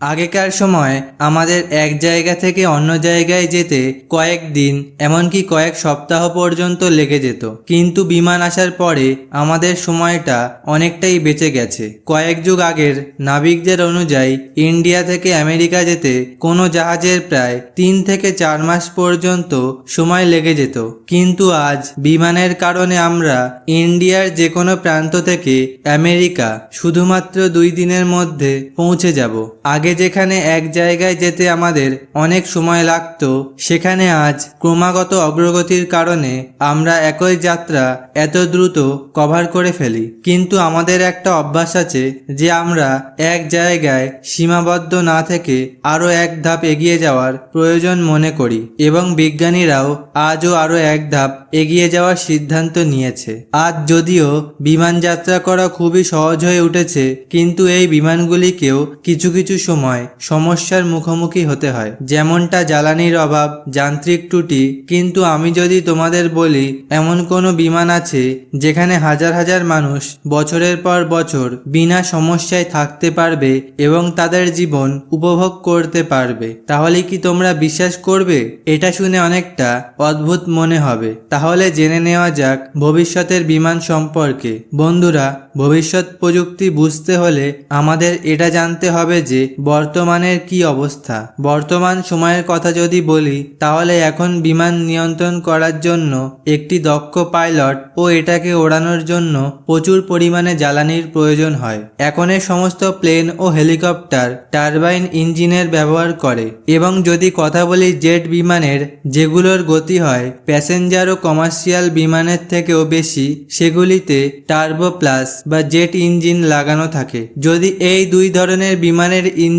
আগেকার সময় আমাদের এক জায়গা থেকে অন্য জায়গায় যেতে কয়েক দিন, এমনকি কয়েক সপ্তাহ পর্যন্ত লেগে যেত। কিন্তু বিমান আসার পরে আমাদের সময়টা অনেকটাই বেঁচে গেছে। কয়েক যুগ আগের নাবিকদের অনুযায়ী ইন্ডিয়া থেকে আমেরিকা যেতে কোনো জাহাজের প্রায় তিন থেকে চার মাস পর্যন্ত সময় লেগে যেত। কিন্তু আজ বিমানের কারণে আমরা ইন্ডিয়ার যে কোনো প্রান্ত থেকে আমেরিকা শুধুমাত্র দুই দিনের মধ্যে পৌঁছে যাব। আগে যেখানে এক জায়গায় যেতে আমাদের অনেক সময় লাগতো, সেখানে আজ ক্রমাগত অগ্রগতির কারণে আমরা একই যাত্রা এত দ্রুত কভার করে ফেলি। কিন্তু আমাদের একটা অভ্যাস আছে যে আমরা এক জায়গায় সীমাবদ্ধ না থেকে আরও এক ধাপ এগিয়ে যাওয়ার প্রয়োজন মনে করি এবং বিজ্ঞানীরাও আজও আরও এক ধাপ এগিয়ে যাওয়ার সিদ্ধান্ত নিয়েছে। আজ যদিও বিমান যাত্রা করা খুবই সহজ হয়ে উঠেছে, কিন্তু এই বিমানগুলিকেও কিছু কিছু সময় সমস্যার মুখোমুখি হতে হয়। যেমনটা জ্বালানির অভাব, যান্ত্রিক ত্রুটি, কিন্তু আমি যদি তোমাদের বলি, এমন কোনো বিমান আছে যেখানে হাজার হাজার মানুষ বছরের পর বছর বিনা সমস্যায় থাকতে পারবে এবং তাদের জীবন উপভোগ করতে পারবে। তাহলে কি তোমরা বিশ্বাস করবে? এটা শুনে অনেকটা অদ্ভুত মনে হবে। তাহলে জেনে নেওয়া যাক ভবিষ্যতের বিমান সম্পর্কে। বন্ধুরা, ভবিষ্যৎ প্রযুক্তি বুঝতে হলে আমাদের এটা জানতে হবে যে বর্তমানের কি অবস্থা? বর্তমান সময়ের কথা যদি বলি, তাহলে এখন বিমান নিয়ন্ত্রণ করার জন্য একটি দক্ষ পাইলট ও এটাকে ওড়ানোর জন্য প্রচুর পরিমাণে জ্বালানির প্রয়োজন হয়। এখন এই সমস্ত প্লেন ও হেলিকপ্টার টারবাইন ইঞ্জিনের ব্যবহার করে এবং যদি কথা বলি জেট বিমানের, যেগুলোর গতি হয় প্যাসেঞ্জার ও কমার্শিয়াল বিমানের থেকেও বেশি, সেগুলিতে টার্বো প্লাস বা জেট ইঞ্জিন লাগানো থাকে। যদি এই দুই ধরনের বিমানের ইঞ্জিন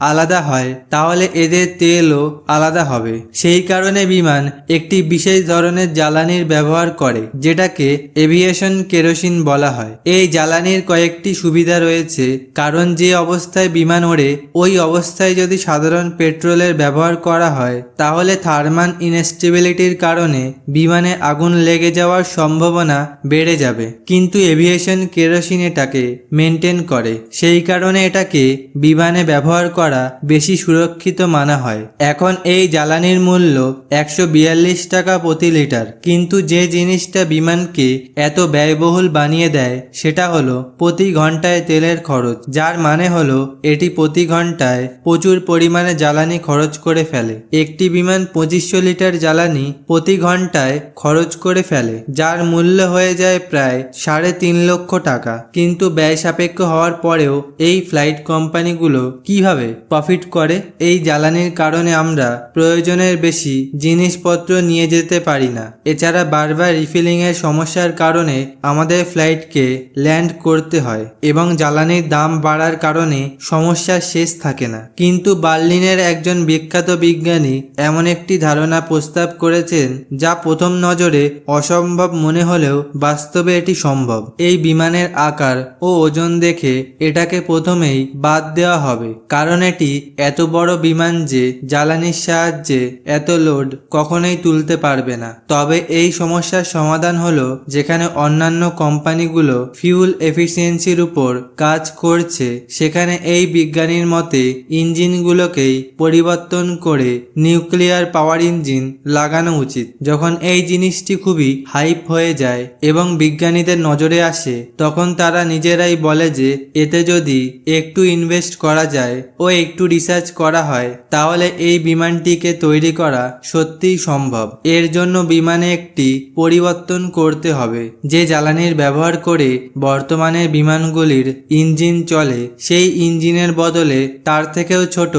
আলাদা হয়, তাহলে এদের তেলও আলাদা হবে। সেই কারণে বিমান একটি বিশেষ ধরনের জ্বালানির ব্যবহার করে, যেটাকে এভিয়েশন কেরোসিন বলা হয়। এই জ্বালানির কয়েকটি সুবিধা রয়েছে, কারণ যে অবস্থায় বিমান ওড়ে, ওই অবস্থায় যদি সাধারণ পেট্রোলের ব্যবহার করা হয়, তাহলে থার্মান ইনস্টেবিলিটির কারণে বিমানে আগুন লেগে যাওয়ার সম্ভাবনা বেড়ে যাবে। কিন্তু এভিয়েশন কেরোসিন এটাকে মেনটেন করে। সেই কারণে এটাকে বিমানে ব্যবহার করা বেশি সুরক্ষিত মানা হয়। এখন এই জ্বালানির মূল্য একশো বিয়াল্লিশ টাকা প্রতি লিটার। কিন্তু যে জিনিসটা বিমানকে এত ব্যয়বহুল বানিয়ে দেয়, সেটা হলো প্রতি ঘন্টায় তেলের খরচ। যার মানে হলো এটি প্রতি ঘন্টায় প্রচুর পরিমাণে জ্বালানি খরচ করে ফেলে। একটি বিমান পঁচিশশো লিটার জ্বালানি প্রতি ঘন্টায় খরচ করে ফেলে, যার মূল্য হয়ে যায় প্রায় সাড়ে তিন লক্ষ টাকা। কিন্তু ব্যয় সাপেক্ষ হওয়ার পরেও এই ফ্লাইট কোম্পানিগুলো কীভাবে প্রফিট করে? এই জ্বালানির কারণে আমরা প্রয়োজনের বেশি জিনিসপত্র নিয়ে যেতে পারি না। এছাড়া বারবার রিফিলিং এর সমস্যার কারণে আমাদের ফ্লাইটকে ল্যান্ড করতে হয় এবং জ্বালানির দাম বাড়ার কারণে সমস্যার শেষ থাকে না। কিন্তু বার্লিনের একজন বিখ্যাত বিজ্ঞানী এমন একটি ধারণা প্রস্তাব করেছেন যা প্রথম নজরে অসম্ভব মনে হলেও বাস্তবে এটি সম্ভব। এই বিমানের আকার ও ওজন দেখে এটাকে প্রথমেই বাদ দেওয়া হবে। কারণ এটি এত বড় বিমান যে জ্বালানির সাহায্যে এত লোড কখনোই তুলতে পারবে না। তবে এই সমস্যার সমাধান হলো যেখানে অন্যান্য কোম্পানিগুলো ফিউল এফিসিয়েন্সির উপর কাজ করছে, সেখানে এই বিজ্ঞানীর মতে ইঞ্জিনগুলোকেই পরিবর্তন করে নিউক্লিয়ার পাওয়ার ইঞ্জিন লাগানো উচিত। যখন এই জিনিসটি খুবই হাইপ হয়ে যায় এবং বিজ্ঞানীদের নজরে আসে, তখন তারা নিজেরাই বলে যে এতে যদি একটু ইনভেস্ট করা যায় ও একটু রিসার্চ করা হয়, তাহলে এই বিমানটিকে তৈরি করা সত্যিই সম্ভব। এর জন্য বিমানে একটি পরিবর্তন করতে হবে, যে জ্বালানির ব্যবহার করে বর্তমানে বিমানগুলির ইঞ্জিন চলে। সেই ইঞ্জিনের বদলে তার থেকেও ছোট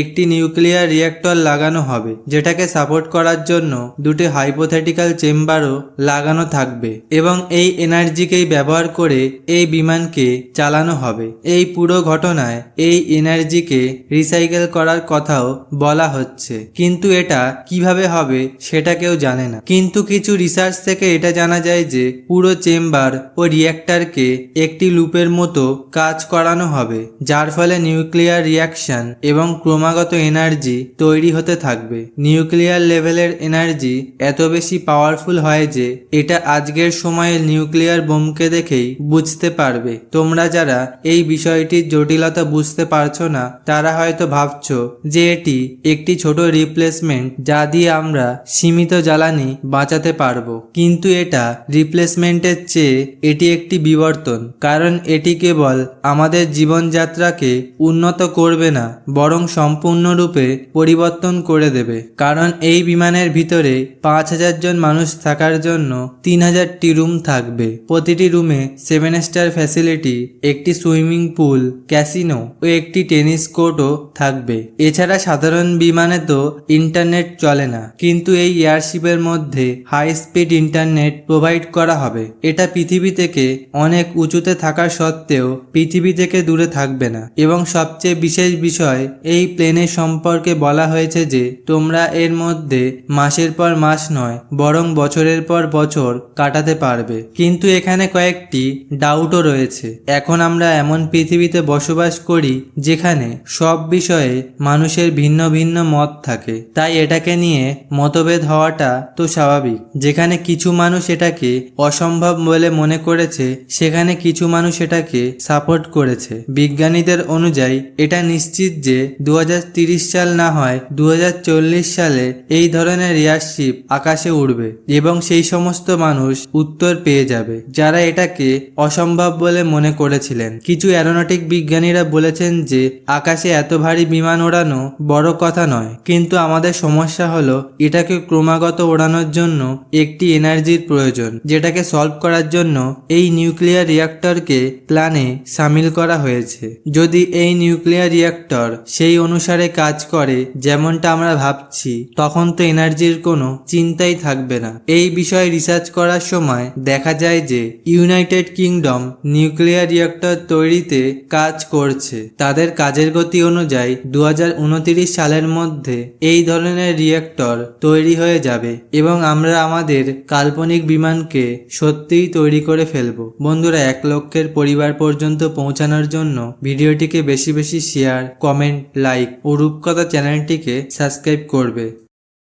একটি নিউক্লিয়ার রিয়েক্টর লাগানো হবে, যেটাকে সাপোর্ট করার জন্য দুটি হাইপোথেটিক্যাল চেম্বারও লাগানো থাকবে এবং এই এনার্জিকেই ব্যবহার করে এই বিমানকে চালানো হবে। এই পুরো ঘটনায় এই এনার্জিকে রিসাইকেল করার কথাও বলা হচ্ছে। কিন্তু এটা কীভাবে হবে সেটা কেউ জানে না। কিন্তু কিছু রিসার্চ থেকে এটা জানা যায় যে, পুরো চেম্বার ও রিয়্যাক্টরকে একটি লুপের মতো কাজ করানো হবে, যার ফলে নিউক্লিয়ার রিয়াকশন এবং ক্রমাগত এনার্জি তৈরি হতে থাকবে। নিউক্লিয়ার লেভেলের এনার্জি এত বেশি পাওয়ারফুল হয় যে, এটা আজকের সময়ে নিউক্লিয়ার বোমকে দেখেই বুঝতে পারবে। তোমরা যারা এই বিষয়টির জটিলতা বুঝতে পারছ পারছ না। তারা হয়তো ভাবছ যে এটি একটি ছোট রিপ্লেসমেন্ট যা দিয়ে আমরা সীমিত জ্বালানি বাঁচাতে পারব। কিন্তু এটা রিপ্লেসমেন্টের চেয়ে এটি একটি বিবর্তন, কারণ এটি কেবল আমাদের জীবনযাত্রাকে উন্নত করবে না, বরং সম্পূর্ণরূপে পরিবর্তন করে দেবে। কারণ এই বিমানের ভিতরে পাঁচ হাজার জন মানুষ থাকার জন্য তিন হাজারটি রুম থাকবে। প্রতিটি রুমে সেভেন স্টার ফ্যাসিলিটি, একটি সুইমিং পুল, ক্যাসিনো ও একটি টেনিস কোর্টও থাকবে। এছাড়া সাধারণ বিমানে তো ইন্টারনেট চলে না। কিন্তু এই এয়ারশিপের মধ্যে হাই স্পিড ইন্টারনেট প্রোভাইড করা হবে। এটা পৃথিবী থেকে অনেক উঁচুতে থাকা সত্ত্বেও পৃথিবী থেকে দূরে থাকবে না। এবং সবচেয়ে বিশেষ বিষয়, এই প্লেনের সম্পর্কে বলা হয়েছে যে, তোমরা এর মধ্যে মাসের পর মাস নয়, বরং বছরের পর বছর কাটাতে পারবে। কিন্তু এখানে কয়েকটি ডাউটও রয়েছে। এখন আমরা এমন পৃথিবীতে বসবাস করি যেখানে সব বিষয়ে মানুষের ভিন্ন ভিন্ন মত থাকে। তাই এটাকে নিয়ে মতভেদ হওয়াটা তো স্বাভাবিক। যেখানে কিছু মানুষ এটাকে অসম্ভব বলে মনে করেছে, সেখানে কিছু মানুষ এটাকে সাপোর্ট করেছে। বিজ্ঞানীদের অনুযায়ী এটা নিশ্চিত যে দু সাল না হয় দু হাজার চল্লিশ সালে এই ধরনের এয়ারশিপ আকাশে উড়বে এবং সেই সমস্ত মানুষ উত্তর পেয়ে যাবে, যারা এটাকে অসম্ভব বলে মনে করেছিলেন। কিছু অ্যারোনটিক বিজ্ঞানীরা বলেছেন যে আকাশে এত ভারী বিমান ওড়ানো বড় কথা নয়। কিন্তু আমাদের সমস্যা হলো, এটাকে ক্রমাগত ওড়ানোর জন্য একটি এনার্জির প্রয়োজন, যেটাকে সলভ করার জন্য এই নিউক্লিয়ার রিয়াক্টরকে প্ল্যানে সামিল করা হয়েছে। যদি এই নিউক্লিয়ার রিয়াক্টর সেই অনুসারে কাজ করে, যেমনটা আমরা ভাবছি, তখন তো এনার্জির কোনো চিন্তাই থাকবে না। এই বিষয়ে রিসার্চ করার সময় দেখা যায় যে, ইউনাইটেড কিংডম নিউক্লিয়ার রিয়াক্টর তৈরিতে কাজ করছে। তাদের কাজের গতি অনুযায়ী দু হাজার উনত্রিশ সালের মধ্যে এই ধরনের রিয়েক্টর তৈরি হয়ে যাবে এবং আমরা আমাদের কাল্পনিক বিমানকে সত্যিই তৈরি করে ফেলব। বন্ধুরা, এক লক্ষের পরিবার পর্যন্ত পৌঁছানোর জন্য ভিডিওটিকে বেশি বেশি শেয়ার কমেন্ট লাইক ও রূপকথা চ্যানেলটিকে সাবস্ক্রাইব করবে।